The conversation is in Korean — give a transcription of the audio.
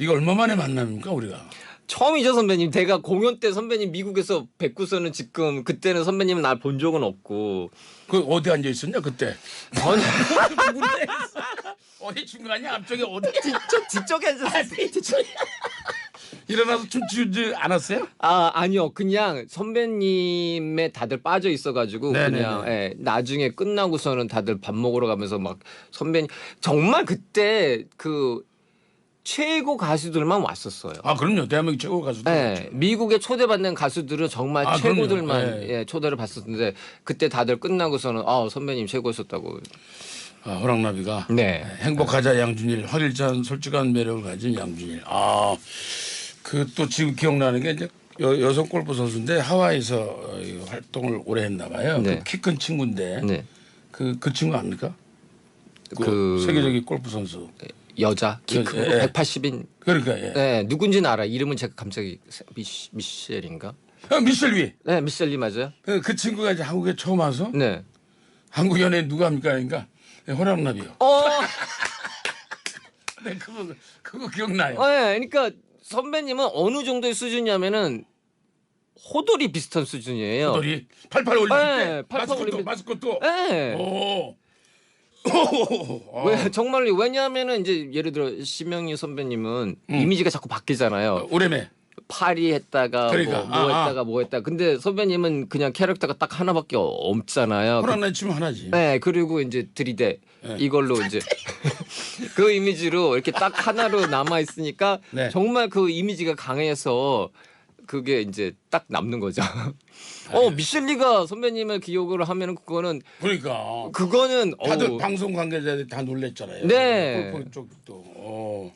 이거 얼마 만에 만납니까 우리가? 처음이죠 선배님. 제가 공연 때 선배님 미국에서 뵙고서는 지금 그때는 선배님은 날본 적은 없고 그 어디 앉아 있었냐 그때? 전 누군데? 어디 중간이야? 앞쪽에 어디? 뒤쪽 뒤쪽에 앉았어요. 뒤쪽. 일어나서 춤추지 않았어요? 아 아니요 그냥 선배님에 다들 빠져 있어가지고 네네네. 그냥 예, 나중에 끝나고서는 다들 밥 먹으러 가면서 막 선배님 정말 그때 그 최고 가수들만 왔었어요. 아 그럼요 대한민국 최고 가수들. 예, 미국에 초대받는 가수들은 정말 아, 최고들만. 예. 예, 초대를 받았는데 그때 다들 끝나고서는 아 선배님 최고였었다고. 아, 호랑나비가 네. 행복하자 양준일 활일찬 솔직한 매력을 가진 양준일. 아 그 또 지금 기억나는 게 이제 여, 여성 골프 선수인데 하와이에서 어, 이 활동을 오래 했나 봐요. 네. 키큰 친구인데 네. 그그 친구 압니까? 그, 그- 세계적인 골프 선수. 여자 키 예, 크고 예. 180인 그러니까 예. 네, 누군지는 알아. 이름은 제가 갑자기 미시, 미셸인가? 아, 미셸 위. 네, 미셸리 맞아요? 그, 그 친구가 이제 한국에 처음 와서 네. 한국 연예인 누가 합니까? 그러니까 예, 호랑나비요. 어, 네, 그거 그거 기억나요. 어, 네, 그러니까 선배님은 어느 정도의 수준이냐면은 호돌이 비슷한 수준이에요. 돌이 팔팔 올릴 네, 때 팔팔 마스코트 올리면- 마스코트. 네. 오. 오. 왜 정말로 왜냐하면은 이제 예를 들어 심영희 선배님은 음. 이미지가 자꾸 바뀌잖아요. 오래매. 파리 했다가 그러니까, 뭐, 뭐 아, 아. 했다가 뭐 했다. 근데 선배님은 그냥 캐릭터가 딱 하나밖에 없잖아요. 그- 호랑나비 치면 하나지. 네, 그리고 이제 들이대 네. 이걸로 이제 그 이미지로 이렇게 딱 하나로 남아 있으니까 네. 정말 그 이미지가 강해서 그게 이제 딱 남는 거죠. 어 미셸리가 선배님을 기억을 하면은 그거는 그러니까 그거는 다들 어우, 방송 관계자들이 다 놀랬잖아요. 네. 골프 쪽도. 어.